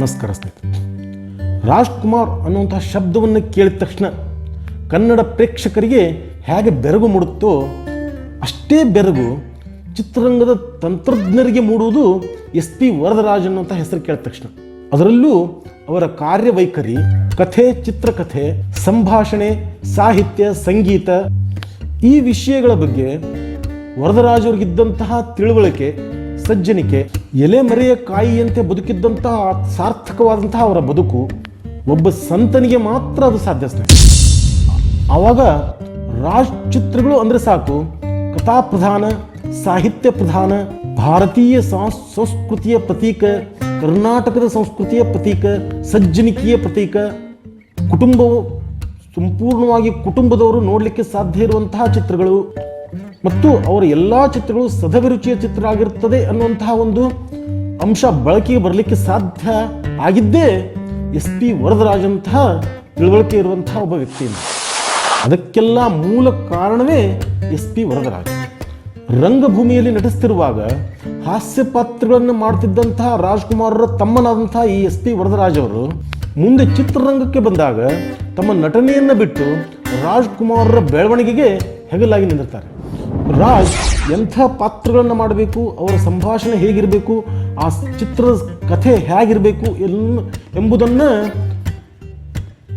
ನಮಸ್ಕಾರ ರಾಜ್ಕುಮಾರ್ ಅನ್ನುವಂಥ ಶಬ್ದವನ್ನು ಕೇಳಿದ ತಕ್ಷಣ ಕನ್ನಡ ಪ್ರೇಕ್ಷಕರಿಗೆ ಹೇಗೆ ಬೆರಗು ಮೂಡುತ್ತೋ ಅಷ್ಟೇ ಬೆರಗು ಚಿತ್ರರಂಗದ ತಂತ್ರಜ್ಞರಿಗೆ ಮೂಡುವುದು ಎಸ್ ಪಿ ವರದರಾಜ್ ಅನ್ನುವಂಥ ಹೆಸರು ಕೇಳಿದ ತಕ್ಷಣ. ಅದರಲ್ಲೂ ಅವರ ಕಾರ್ಯವೈಖರಿ, ಕಥೆ, ಚಿತ್ರಕಥೆ, ಸಂಭಾಷಣೆ, ಸಾಹಿತ್ಯ, ಸಂಗೀತ ಈ ವಿಷಯಗಳ ಬಗ್ಗೆ ವರದರಾಜ್ ಅವ್ರಿಗಿದ್ದಂತಹ ತಿಳುವಳಿಕೆ ಸಜ್ಜನಿಕೆ, ಎಲೆ ಮರೆಯ ಕಾಯಿಯಂತೆ ಬದುಕಿದ್ದಂತಹ ಸಾರ್ಥಕವಾದಂತಹ ಅವರ ಬದುಕು, ಒಬ್ಬ ಸಂತನಿಗೆ ಮಾತ್ರ ಅದು ಸಾಧ್ಯ ಆವಾಗ ರಾಜ್ ಚಿತ್ರಗಳು ಅಂದ್ರೆ ಸಾಕು ಕಥಾ ಪ್ರಧಾನ ಸಾಹಿತ್ಯ ಪ್ರಧಾನ, ಭಾರತೀಯ ಸಾಂಸ್- ಸಂಸ್ಕೃತಿಯ ಪ್ರತೀಕ, ಕರ್ನಾಟಕದ ಸಂಸ್ಕೃತಿಯ ಪ್ರತೀಕ, ಸಜ್ಜನಿಕೆಯ ಪ್ರತೀಕ, ಕುಟುಂಬವು, ಸಂಪೂರ್ಣವಾಗಿ ಕುಟುಂಬದವರು ನೋಡಲಿಕ್ಕೆ ಸಾಧ್ಯ ಇರುವಂತಹ ಚಿತ್ರಗಳು ಮತ್ತು ಅವರ ಎಲ್ಲ ಚಿತ್ರಗಳು ಸದಭಿರುಚಿಯ ಚಿತ್ರ ಆಗಿರುತ್ತದೆ ಅನ್ನುವಂತಹ ಒಂದು ಅಂಶ ಬಳಕೆಗೆ ಬರಲಿಕ್ಕೆ ಸಾಧ್ಯ ಆಗಿದ್ದೇ ಎಸ್ ಪಿ ವರದರಾಜ್ ಅಂತಹ ತಿಳುವಳಿಕೆ ಇರುವಂತಹ ಒಬ್ಬ ವ್ಯಕ್ತಿಯಿಂದ ಅದಕ್ಕೆಲ್ಲ ಮೂಲ ಕಾರಣವೇ ಎಸ್ ಪಿ ವರದರಾಜ್. ರಂಗಭೂಮಿಯಲ್ಲಿ ನಟಿಸ್ತಿರುವಾಗ ಹಾಸ್ಯ ಪಾತ್ರಗಳನ್ನು ಮಾಡ್ತಿದ್ದಂತಹ ರಾಜ್ಕುಮಾರರ ತಮ್ಮನಾದಂತಹ ಈ ಎಸ್ ಪಿ ವರದರಾಜ್ ಅವರು ಮುಂದೆ ಚಿತ್ರರಂಗಕ್ಕೆ ಬಂದಾಗ ತಮ್ಮ ನಟನೆಯನ್ನು ಬಿಟ್ಟು ರಾಜ್ಕುಮಾರರ ಬೆಳವಣಿಗೆಗೆ ಹೆಗಲಾಗಿ ನಿಂದಿರ್ತಾರೆ. ರಾಜ್ ಎಂಥ ಪಾತ್ರಗಳನ್ನು ಮಾಡಬೇಕು, ಅವರ ಸಂಭಾಷಣೆ ಹೇಗಿರಬೇಕು, ಆ ಚಿತ್ರದ ಕಥೆ ಹೇಗಿರಬೇಕು ಎನ್- ಎಂಬುದನ್ನು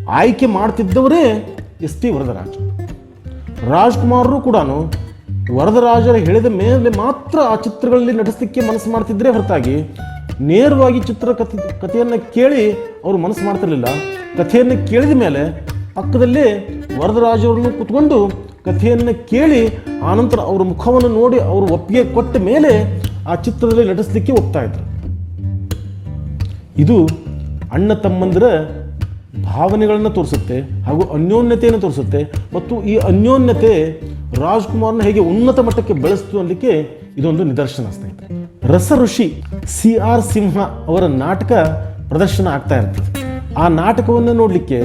ಆಯ್ಕೆ ಮಾಡ್ತಿದ್ದವರೇ ಎಸ್ ಟಿ ವರದರಾಜ್. ರಾಜ್ಕುಮಾರರು ಕೂಡ ವರದರಾಜರ ಹೇಳಿದ ಮೇಲೆ ಮಾತ್ರ ಆ ಚಿತ್ರಗಳಲ್ಲಿ ನಟಿಸಲಿಕ್ಕೆ ಮನಸ್ಸು ಮಾಡ್ತಿದ್ರೆ ಹೊರತಾಗಿ ನೇರವಾಗಿ ಚಿತ್ರ ಕಥೆ, ಕಥೆಯನ್ನು ಕೇಳಿ ಅವರು ಮನಸ್ಸು ಮಾಡ್ತಿರಲಿಲ್ಲ. ಕಥೆಯನ್ನು ಕೇಳಿದ ಮೇಲೆ ಪಕ್ಕದಲ್ಲೇ ವರದರಾಜವರನ್ನು ಕೂತ್ಕೊಂಡು ಕುತ್ಕೊಂಡು ಕಥೆಯನ್ನು ಕೇಳಿ ಆನಂತರ ಅವರ ಮುಖವನ್ನು ನೋಡಿ ಅವರು ಒಪ್ಪಿಗೆ ಕೊಟ್ಟ ಮೇಲೆ ಆ ಚಿತ್ರದಲ್ಲಿ ನಟಿಸಲಿಕ್ಕೆ ಒಪ್ತಾ ಇದ್ರು. ಇದು ಅಣ್ಣ ತಮ್ಮಂದಿರ ಭಾವನೆಗಳನ್ನು ತೋರಿಸುತ್ತೆ ಹಾಗೂ ಅನ್ಯೋನ್ಯತೆಯನ್ನು ತೋರಿಸುತ್ತೆ ಮತ್ತು ಈ ಅನ್ಯೋನ್ಯತೆ ರಾಜ್ಕುಮಾರ್ನ ಹೇಗೆ ಉನ್ನತ ಮಟ್ಟಕ್ಕೆ ಬೆಳೆಸ್ತು ಅನ್ನಲಿಕ್ಕೆ ಇದೊಂದು ನಿದರ್ಶನ ಸ್ನೇಹಿತರೆ. ರಸ ಋಷಿ ಸಿ ಆರ್ ಸಿಂಹ ಅವರ ನಾಟಕ ಪ್ರದರ್ಶನ ಆಗ್ತಾ ಇರ್ತದೆ. ಆ ನಾಟಕವನ್ನು ನೋಡಲಿಕ್ಕೆ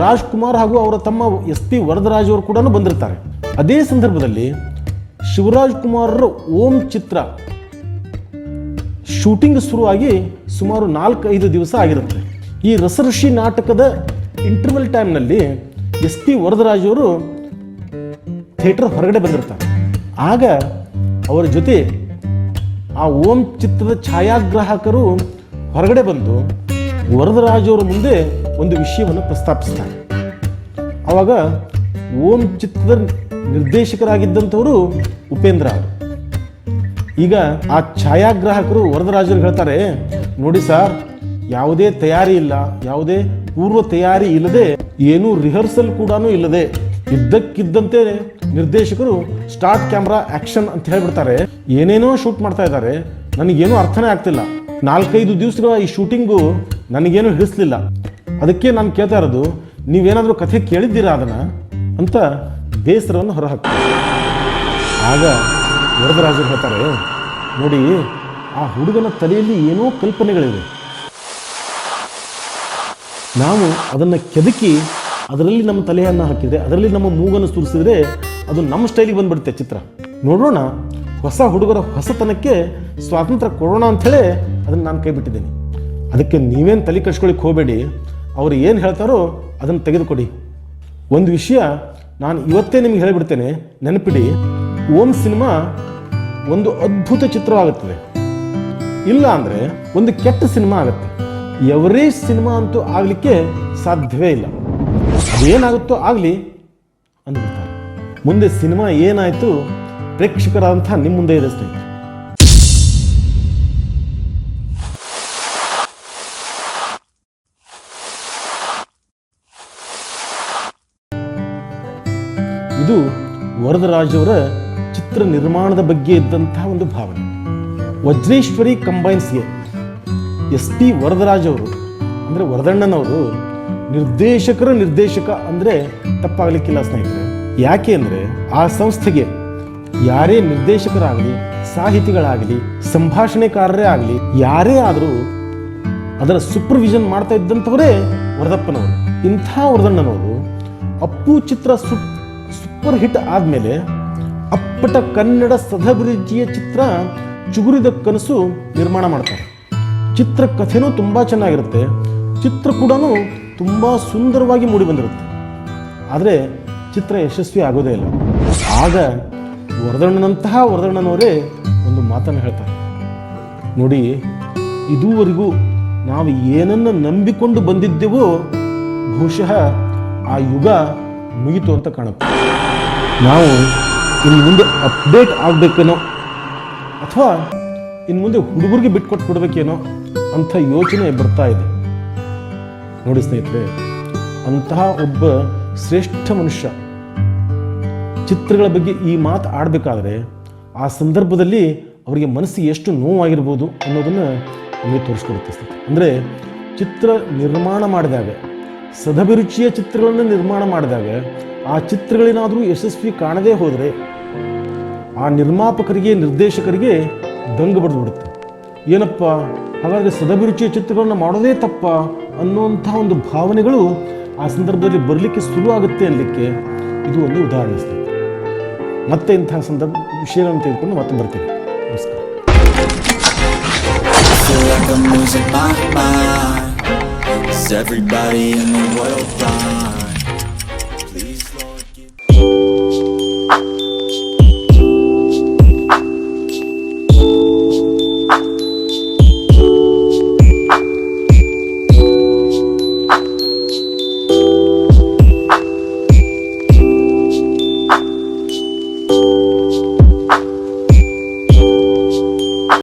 ರಾಜ್ಕುಮಾರ್ ಹಾಗೂ ಅವರ ತಮ್ಮ ಎಸ್ ಪಿ ವರದರಾಜ್ ಅವರು ಕೂಡ ಬಂದಿರ್ತಾರೆ. ಅದೇ ಸಂದರ್ಭದಲ್ಲಿ ಶಿವರಾಜ್ ಕುಮಾರರ ಓಂ ಚಿತ್ರ ಶೂಟಿಂಗ್ ಶುರುವಾಗಿ ಸುಮಾರು ನಾಲ್ಕೈದು ದಿವಸ ಆಗಿರುತ್ತೆ. ಈ ರಸಋಷಿ ನಾಟಕದ ಇಂಟರ್ವಲ್ ಟೈಮ್ನಲ್ಲಿ ಎಸ್ ಪಿ ವರದರಾಜ್ ಅವರು ಥಿಯೇಟರ್ ಹೊರಗಡೆ ಬಂದಿರ್ತಾರೆ. ಆಗ ಅವರ ಜೊತೆ ಆ ಓಂ ಚಿತ್ರದ ಛಾಯಾಗ್ರಾಹಕರು ಹೊರಗಡೆ ಬಂದು ವರದರಾಜ್ ಅವರ ಮುಂದೆ ಒಂದು ವಿಷಯವನ್ನು ಪ್ರಸ್ತಾಪಿಸ್ತಾರೆ. ಆವಾಗ ಓಂ ಚಿತ್ರದ ನಿರ್ದೇಶಕರಾಗಿದ್ದಂಥವರು ಉಪೇಂದ್ರ ಅವರು. ಈಗ ಆ ಛಾಯಾಗ್ರಾಹಕರು ವರದರಾಜರು ಹೇಳ್ತಾರೆ, ನೋಡಿ ಸರ್, ಯಾವುದೇ ತಯಾರಿ ಇಲ್ಲ, ಯಾವುದೇ ಪೂರ್ವ ತಯಾರಿ ಇಲ್ಲದೆ, ಏನೂ ರಿಹರ್ಸಲ್ ಕೂಡ ಇಲ್ಲದೆ, ಇದ್ದಕ್ಕಿದ್ದಂತೆ ನಿರ್ದೇಶಕರು ಸ್ಟಾರ್ಟ್ ಕ್ಯಾಮ್ರಾ ಆಕ್ಷನ್ ಅಂತ ಹೇಳ್ಬಿಡ್ತಾರೆ. ಏನೇನೋ ಶೂಟ್ ಮಾಡ್ತಾ ಇದ್ದಾರೆ, ನನಗೇನೂ ಅರ್ಥನೇ ಆಗ್ತಿಲ್ಲ. ನಾಲ್ಕೈದು ದಿವಸಗಳ ಈ ಶೂಟಿಂಗು ನನಗೇನು ಹಿಡಿಸ್ಲಿಲ್ಲ. ಅದಕ್ಕೆ ನಾನು ಕೇಳ್ತಾ ಇರೋದು, ನೀವೇನಾದರೂ ಕಥೆ ಕೇಳಿದ್ದೀರಾ ಅದನ್ನು? ಅಂತ ಬೇಸರವನ್ನು ಹೊರಹಾಕ್ತಾರೆ. ಆಗ ವರದರಾಜರು ಹೇಳ್ತಾರೆ, ನೋಡಿ, ಆ ಹುಡುಗನ ತಲೆಯಲ್ಲಿ ಏನೋ ಕಲ್ಪನೆಗಳಿವೆ. ನಾವು ಅದನ್ನು ಕೆದಕಿ ಅದರಲ್ಲಿ ನಮ್ಮ ತಲೆಯನ್ನು ಹಾಕಿದರೆ, ಅದರಲ್ಲಿ ನಮ್ಮ ಮೂಗನ್ನು ಸುರಿಸಿದ್ರೆ ಅದು ನಮ್ಮ ಸ್ಟೈಲಿಗೆ ಬಂದ್ಬಿಡುತ್ತೆ ಚಿತ್ರ. ನೋಡೋಣ, ಹೊಸ ಹುಡುಗರ ಹೊಸತನಕ್ಕೆ ಸ್ವಾತಂತ್ರ್ಯ ಕೊಡೋಣ ಅಂಥೇಳಿ ಅದನ್ನು ನಾನು ಕೈ ಅದಕ್ಕೆ ನೀವೇನು ತಲೆ ಕಟ್ಸ್ಕೊಳ್ಳಿಕ್ಕೆ ಹೋಗಬೇಡಿ. ಅವ್ರು ಏನು ಹೇಳ್ತಾರೋ ಅದನ್ನು ತೆಗೆದುಕೊಡಿ. ಒಂದು ವಿಷಯ ನಾನು ಇವತ್ತೇ ನಿಮ್ಗೆ ಹೇಳಿಬಿಡ್ತೇನೆ, ನೆನಪಿಡಿ. ಓಂ ಸಿನಿಮಾ ಒಂದು ಅದ್ಭುತ ಚಿತ್ರವಾಗುತ್ತದೆ. ಇಲ್ಲ ಅಂದರೆ ಒಂದು ಕೆಟ್ಟ ಸಿನಿಮಾ ಆಗುತ್ತೆ. ಎವರೇಜ್ ಸಿನಿಮಾ ಅಂತೂ ಆಗಲಿಕ್ಕೆ ಸಾಧ್ಯವೇ ಇಲ್ಲ. ಅದೇನಾಗುತ್ತೋ ಆಗಲಿ ಅಂದ್ಬಿಡ್ತಾರೆ. ಮುಂದೆ ಸಿನಿಮಾ ಏನಾಯಿತು ಪ್ರೇಕ್ಷಕರಾದಂಥ ನಿಮ್ಮ ಮುಂದೆ ಇದೆ ಸ್ನೇಹಿತರೆ. ಇದು ವರದರಾಜವರ ಚಿತ್ರ ನಿರ್ಮಾಣದ ಬಗ್ಗೆ ಇದ್ದಂತಹ ಒಂದು ಭಾವನೆ. ವಜ್ರೇಶ್ವರಿ ಕಂಬೈನ್ಸ್ಗೆ ಎಸ್ ಪಿ ವರದರಾಜವರು ಅಂದರೆ ವರದಣ್ಣನವರು, ನಿರ್ದೇಶಕರ ನಿರ್ದೇಶಕ ಅಂದರೆ ತಪ್ಪಾಗಲಿಕ್ಕಿಲ್ಲ ಸ್ನೇಹಿತರೆ. ಯಾಕೆ ಅಂದರೆ ಆ ಸಂಸ್ಥೆಗೆ ಯಾರೇ ನಿರ್ದೇಶಕರಾಗಲಿ, ಸಾಹಿತಿಗಳಾಗಲಿ, ಸಂಭಾಷಣೆಕಾರರೇ ಆಗಲಿ, ಯಾರೇ ಆದರೂ ಅದರ ಸೂಪರ್ವಿಷನ್ ಮಾಡ್ತಾ ಇದ್ದಂಥವರೇ ವರದಪ್ಪನವರು. ಇಂಥ ವರದಣ್ಣನವರು ಅಪ್ಪು ಚಿತ್ರ ಸು ಸೂಪರ್ ಹಿಟ್ ಆದಮೇಲೆ ಅಪ್ಪಟ ಕನ್ನಡ ಸದಭಿರುಚಿಯ ಚಿತ್ರ ಚುಗುರಿದ ಕನಸು ನಿರ್ಮಾಣ ಮಾಡ್ತಾರೆ. ಚಿತ್ರಕಥೆನೂ ತುಂಬ ಚೆನ್ನಾಗಿರುತ್ತೆ. ಚಿತ್ರ ಕೂಡ ತುಂಬ ಸುಂದರವಾಗಿ ಮೂಡಿ ಬಂದಿರುತ್ತೆ. ಆದರೆ ಚಿತ್ರ ಯಶಸ್ವಿ ಆಗೋದೇ ಇಲ್ಲ. ಆಗ ವರದಣ್ಣನಂತಹ ವರದಣ್ಣನವರೇ ಒಂದು ಮಾತನ್ನು ಹೇಳ್ತಾರೆ. ನೋಡಿ, ಇದುವರೆಗೂ ನಾವು ಏನನ್ನು ನಂಬಿಕೊಂಡು ಬಂದಿದ್ದೆವೋ ಬಹುಶಃ ಆ ಯುಗ ಮುಗಿತು ಅಂತ ಕಾಣುತ್ತೆ. ನಾವು ಇನ್ನು ಮುಂದೆ ಅಪ್ಡೇಟ್ ಆಗಬೇಕೇನೋ ಅಥವಾ ಇನ್ನು ಮುಂದೆ ಹುಡುಗರಿಗೆ ಬಿಟ್ಕೊಟ್ಟು ಬಿಡಬೇಕೇನೋ ಅಂಥ ಯೋಚನೆ ಬರ್ತಾ ಇದೆ. ನೋಡಿ ಸ್ನೇಹಿತರೆ, ಅಂತಹ ಒಬ್ಬ ಶ್ರೇಷ್ಠ ಮನುಷ್ಯ ಚಿತ್ರಗಳ ಬಗ್ಗೆ ಈ ಮಾತು ಆಡಬೇಕಾದ್ರೆ ಆ ಸಂದರ್ಭದಲ್ಲಿ ಅವರಿಗೆ ಮನಸ್ಸಿಗೆ ಎಷ್ಟು ನೋವಾಗಿರ್ಬೋದು ಅನ್ನೋದನ್ನು ನಮಗೆ ತೋರಿಸ್ಕೊಡುತ್ತೆ ಅಂದರೆ ಚಿತ್ರ ನಿರ್ಮಾಣ ಮಾಡಿದಾಗ, ಸದಭಿರುಚಿಯ ಚಿತ್ರಗಳನ್ನು ನಿರ್ಮಾಣ ಮಾಡಿದಾಗ ಆ ಚಿತ್ರಗಳೇನಾದರೂ ಯಶಸ್ವಿ ಕಾಣದೇ ಹೋದರೆ ಆ ನಿರ್ಮಾಪಕರಿಗೆ, ನಿರ್ದೇಶಕರಿಗೆ ದಂಗು ಬಡಿದು ಬಿಡುತ್ತೆ ಏನಪ್ಪ? ಹಾಗಾದರೆ ಸದಭಿರುಚಿಯ ಚಿತ್ರಗಳನ್ನು ಮಾಡೋದೇ ತಪ್ಪ ಅನ್ನುವಂಥ ಒಂದು ಭಾವನೆಗಳು ಆ ಸಂದರ್ಭದಲ್ಲಿ ಬರಲಿಕ್ಕೆ ಶುರು ಆಗುತ್ತೆ ಅನ್ನಲಿಕ್ಕೆ ಇದು ಒಂದು ಉದಾಹರಣೆ ಸ್ಥಿತಿ ಮತ್ತೆ ಇಂತಹ ಸಂದರ್ಭ ವಿಷಯಗಳನ್ನು ತೆಗೆದುಕೊಂಡು ಮತ್ತೆ ಬರ್ತೀನಿ. ನಮಸ್ಕಾರ. Everybody in the world?